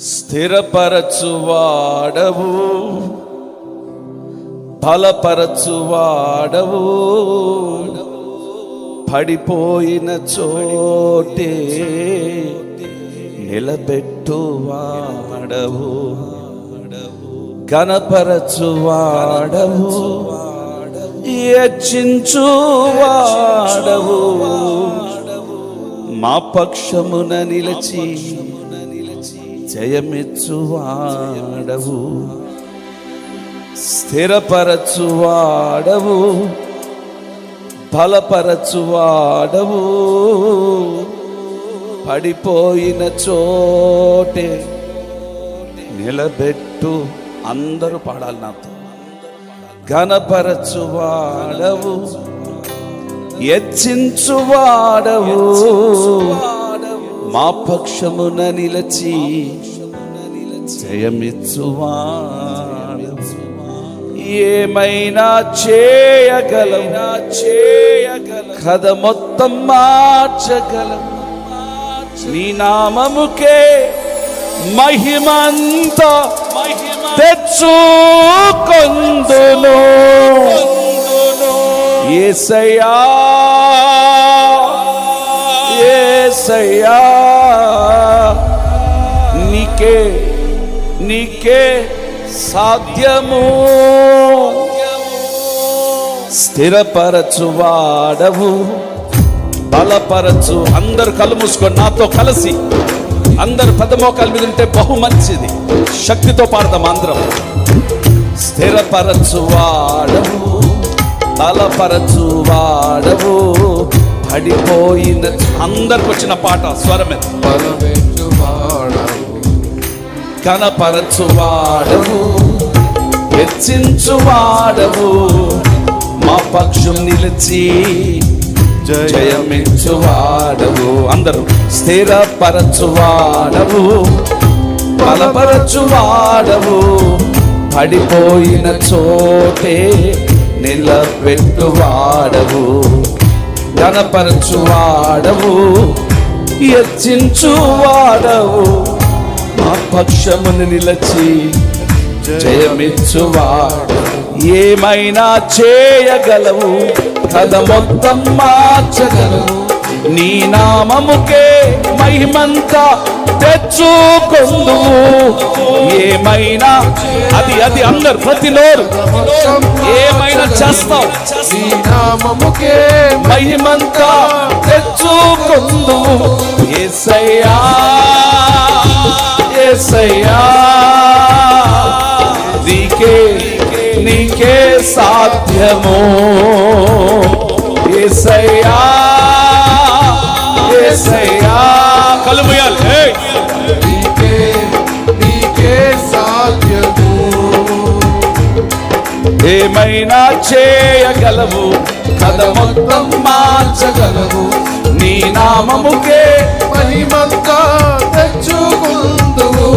స్థిరపరచువాడవు. బలపరచువాడవు. పడిపోయిన చోటే నిలబెట్టువాడవు. గణపరచువాడవు హెచ్చించువాడవు మా పక్షమున నిలచి జయమిచ్చువాడవు. స్థిరపరచువాడవు. బలపరచువాడవు. పడిపోయిన చోటే నిలబెట్టు. అందరూ పాడాలి నాతో. ఘనపరచువాడవు. హెచ్చించువాడవు మా పక్షమున నిలచి జయమిచ్చువా ఏమైనా చేయగలం? చేయగల కథ మొత్తం మార్చగలం. నీ నామముకే మహిమంత తెచ్చుకొందును ఏసయ్యా ఏసయ్యా నీకే నీకే సాధ్యము స్థిరపరచువాడవు బలపరచు. అందరు కళ్ళు మూసుకొని నాతో కలిసి. అందరు పదమోకాల మీద ఉంటే బహు మంచిది. శక్తితో పాడదాం అందరం. స్థిరపరచువాడవు బలపరచువాడవు పడిపోయింది అందరికి వచ్చిన పాట స్వరమే కనపరచువాడవు హెచ్చించువాడవు మా పక్షం నిలిచి జయమిచ్చువాడవు. అందరూ స్థిరపరచువాడవు బలపరచువాడవు పడిపోయిన చోటే నిలబెట్టువాడవు. గణపరచువాడవు హెచ్చించువాడవు మా పక్షమును నిలచి జయమిచ్చువాడు. ఏమైనా చేయగలవు కథ మొత్తం మార్చగలవు నీ నామముకే మహిమంతా తెచ్చుకొందువు. ఏమైనా అది అది అందరు ప్రతి నోరు ఏమైనా చేస్తావు? నీ నామముకే మహిమంతా తెచ్చుకొందువు. ఏసయ్యా ఏసయ్యా నీకే నీకే సాధ్యము. ఏసయ్యా ఏసయ్యా! నీకే నీకే సాధ్యము. ఏమైనా చేయగలవు? కథ మొత్తం మార్చగలవు. నీ నామముకే మహిమంతా తెచ్చుకుందువు.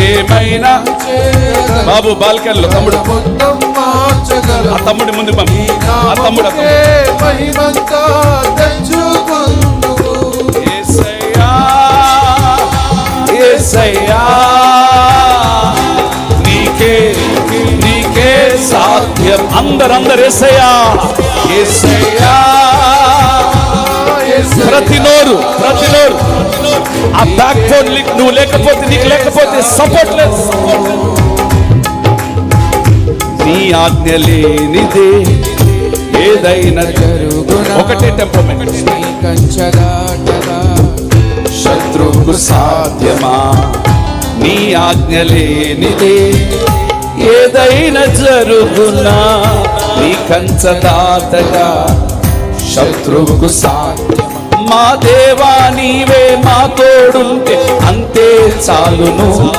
ఏమైనా. బాబు బాల్కన్లో తమ్ముడు. మొత్తం ఆ మార్చగలవు తమ్ముడి ముందు పంపి ఆ తమ్ముడు మహిమంతా తెచ్చుకుందువు. అందరందరు ఎసయ్యా ప్రతి నోరు ప్రతి నోరు. ఆ బ్యాక్ బోన్ నువ్వు లేకపోతే నీకు లేకపోతే సపోర్ట్ లేదు. నీ ఆజ్ఞ లేనిదే ఏదైనా జరుగునా? ఒకటే కంచదాటగా శత్రువుకు సాధ్యమా? నీ ఆజ్ఞ లేనిదే ఏదైనా జరుగునా? నీ కంచదాతగా శత్రువుకు సాధ్యమా? మా దేవా నీవే మా తోడుంటే అంతే చాలును.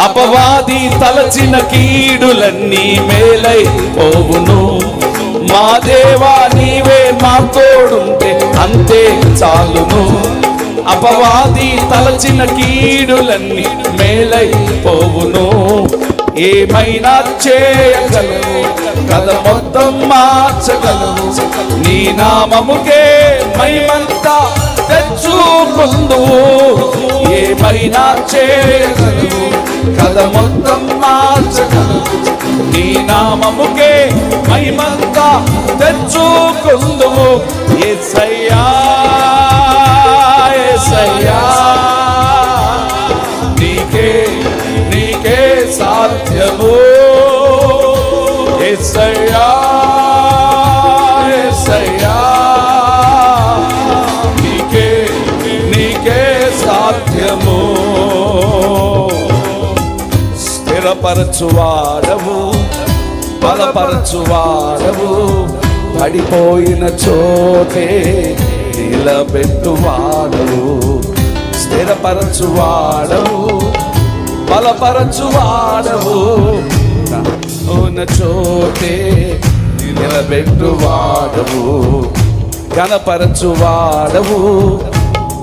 అపవాది తలచిన కీడులన్నీ మేలై పోవును. మా దేవా నీవే మా తోడుంటే అంతే చాలును. అపవాది తలచిన కీడులన్నీ మేలై పోవును. ఏమైనా చేయగలవు కథ మొత్తం మార్చగలవు నీ నామముకే మైమంతా తెచ్చుకుందు. ఏమైనా చేయగలవు కథ మొత్తం మార్చగలవు నీ నామముకే మహిమంతా తెచ్చుకుందువు ఏసయ్యా సయ్యా సాధ్యము. ఏసయ్యా ఏసయ్యా నీకే నీకే సాధ్యము. స్థిరపరచువాడవు బలపరచువాడవు పడిపోయిన చోటే నిలబెట్టువాడవు స్థిరపరచువాడవు బలపరచువాడవు. ఉన్న చోటే నిలబెట్టువాడవు. గణపరచువాడవు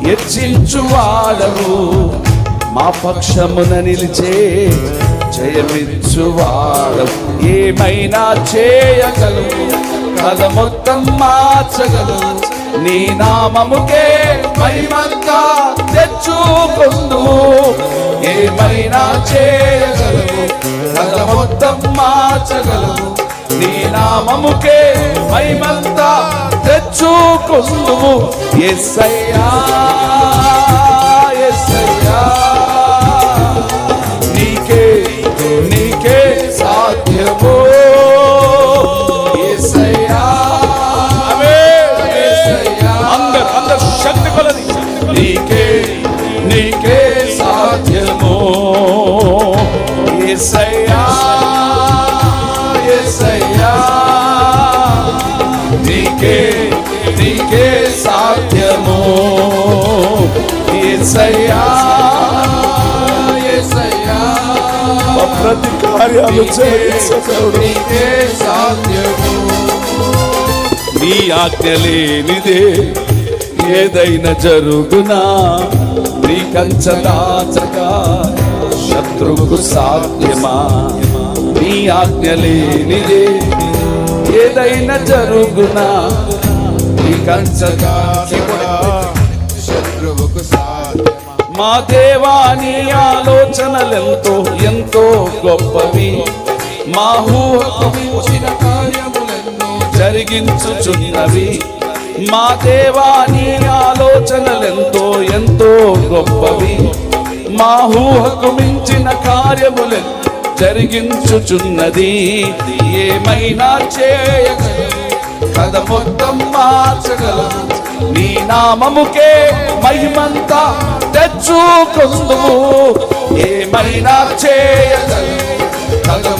హెచ్చించువాడవు మా పక్షమున నిలిచే జయమిచ్చువాడవు. ఏమైనా చేయగలవు? కథ మొత్తం మార్చగలవు. నీ నామముకే మహిమంతా తెచ్చుకుందువు ఏమైనా చేయగలవు? కథ మొత్తం మార్చగలవు. నీ నామముకే మైమంతా తెచ్చుకుందువు ఎస్సయ్యా ఎస్సయ్యా ప్రతి కార్యాలు సాధ్యము. నీ ఆజ్ఞ లేనిదే ఏదైనా జరుగునా? నీ కంచదాచగా శత్రువుకు సాధ్యమా? నీ ఆజ్ఞ లేనిదే ఏదైనా జరుగునా? నీ సాధ్యమా మా దేవా నీ ఆలోచనలెంతో ఎంతో గొప్పవి. మా ఊహకు కార్యములెన్నో జరిగించుచున్నవి. మా దేవా నీ ఆలోచనలెంతో ఎంతో గొప్పవి. మా ఊహకు మించిన కార్యములు జరిగించుచున్నది. ఏమైనా చేయగలవు? కథ మొత్తం మార్చగలవు? నామముకే మహిమంతా తెచ్చుకుందువు ఏమైనా చేయగలము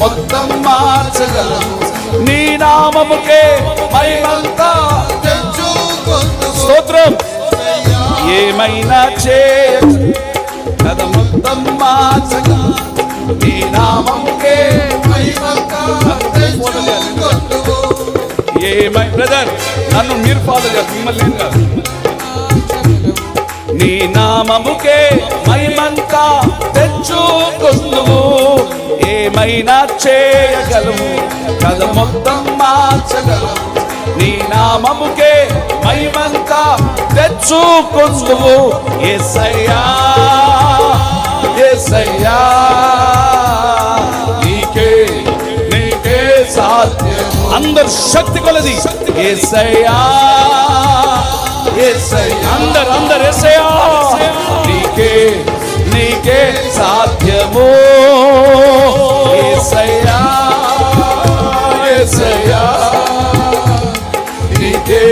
మొత్తం మార్చగలము నీ నామముకే మహిమంతా తెచ్చుకుందు స్తోత్రం. ఏమైనా చేయగలము కథ మొత్తం మార్చగలము నీ నామముకే మహిమంతా తెచ్చుకుందు మై బ్రదర్ నన్ను మీరు ఫాలో చేస్తారు మిమ్మల్ని నేను కాదు. నీ నామముకే మహిమంతా తెచ్చుకుందువు ఏమైనా చేయగలవు కథ మొత్తం మార్చగలవు నీ నామముకే మహిమంతా తెచ్చుకుందువు ఏసయ్యా ఏసయ్యా. అందరు శక్తి కొలది. ఏసయ్యా అందరు అందరు ఏసయ్యా. నీకే నీకే సాధ్యము. ఏసయ్యా ఏసయ్యా. నీకే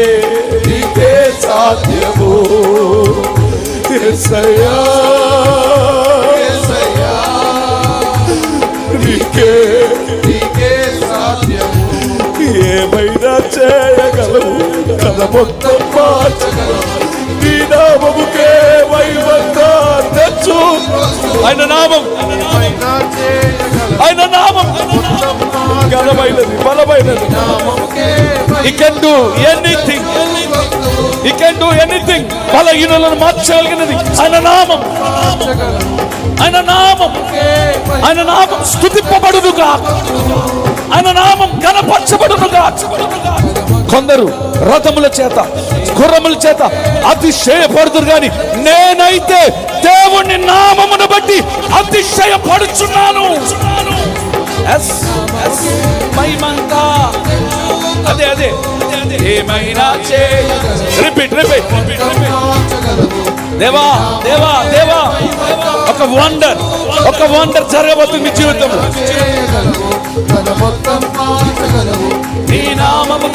నీకే సాధ్యము. ఏసయ్యా. మొత్తం మార్చగలవు నీ నామముకే వైవంతా తెచ్చు. ఆయన నామం. ఆయన నామం. ఘనమైనది బలమైనది. He can do anything he can do anything బలహీనులను మార్చగలిగినది. ఆయన నామం. ఆయన నామం. ఆయన నామం స్థుతింపబడునుగా ఆయన నామం కనపరచబడునుగా కొందరు రథముల చేత గుర్రముల చేత అతిశయపడుతురు గాని నేనైతే దేవుని నామమును బట్టి అతిశయపడుచున్నాను. మహిమంతా. అదే అదే ఏమైనా రిపీట్ రిపీట్ దేవా దేవా దేవా. ఒక వండర్ ఒక వండర్ జరగబోతుంది మీ జీవితంలో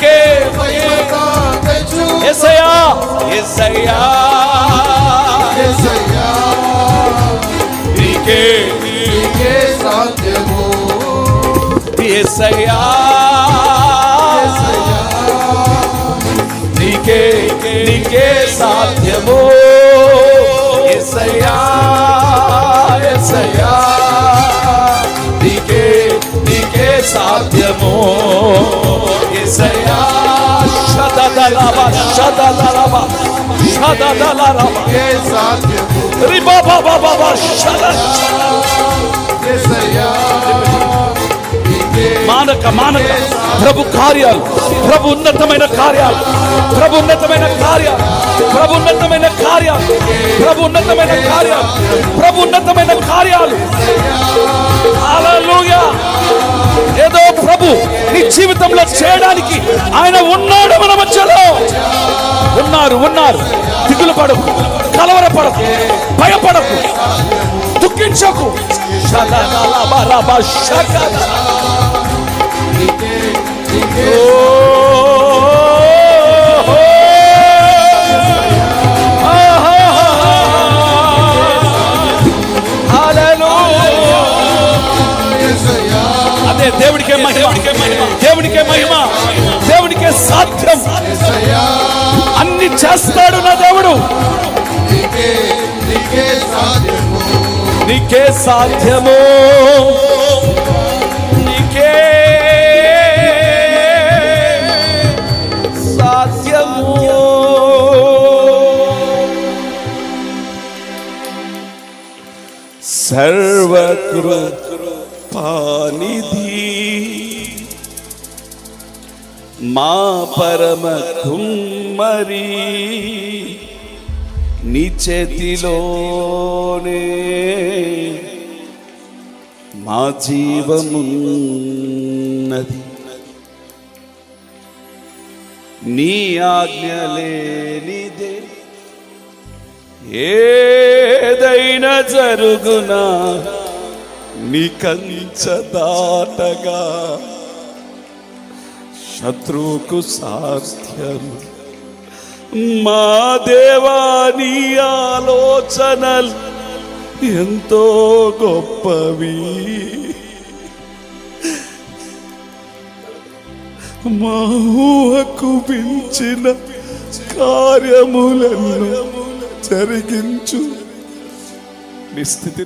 చేయగలవు తన మొత్తం మార్చగలవు నీ ఎసయా ఎసయా నీకే నీకే సాధ్యము. ఎసయా నీకే నీకే సాధ్యము. ఎసయా షదదలవ షదదలవ షదదలవ నీకే సాధ్యము రిబా బాబా బాబా మానక మానక ప్రభు కార్యాలు ప్రభు ఉన్నతమైన కార్యాలు ప్రభు ఉన్నతమైన కార్యాలు ప్రభు ఉన్నతమైన కార్యాలు ప్రభు ఉన్నతమైన కార్యాలు ప్రభు ఉన్నతమైన కార్యాలు ఏదో ప్రభు నీ జీవితంలో చేయడానికి ఆయన ఉన్నాడు మన మధ్యలో. ఉన్నారు ఉన్నారు. దిగులు పడకు కలవరపడకు భయపడకు దుఃఖించకు. షదలబలబ సాధ్యమో? నీకే సాధ్యము? సర్వకృపానిధి మా పరమ కుమ్మరి నీ చేతిలోనే మా జీవమున్నది. నీ ఆజ్ఞ లేనిదే ఏదైనా జరుగునా? నీ కంచ శత్రువుకు సాధ్యము. మా దేవాని ఆలోచనలు ఎంతో గొప్పవి. మా ఊహకు మించిన కార్యములను జరిగించు. నీ స్థితి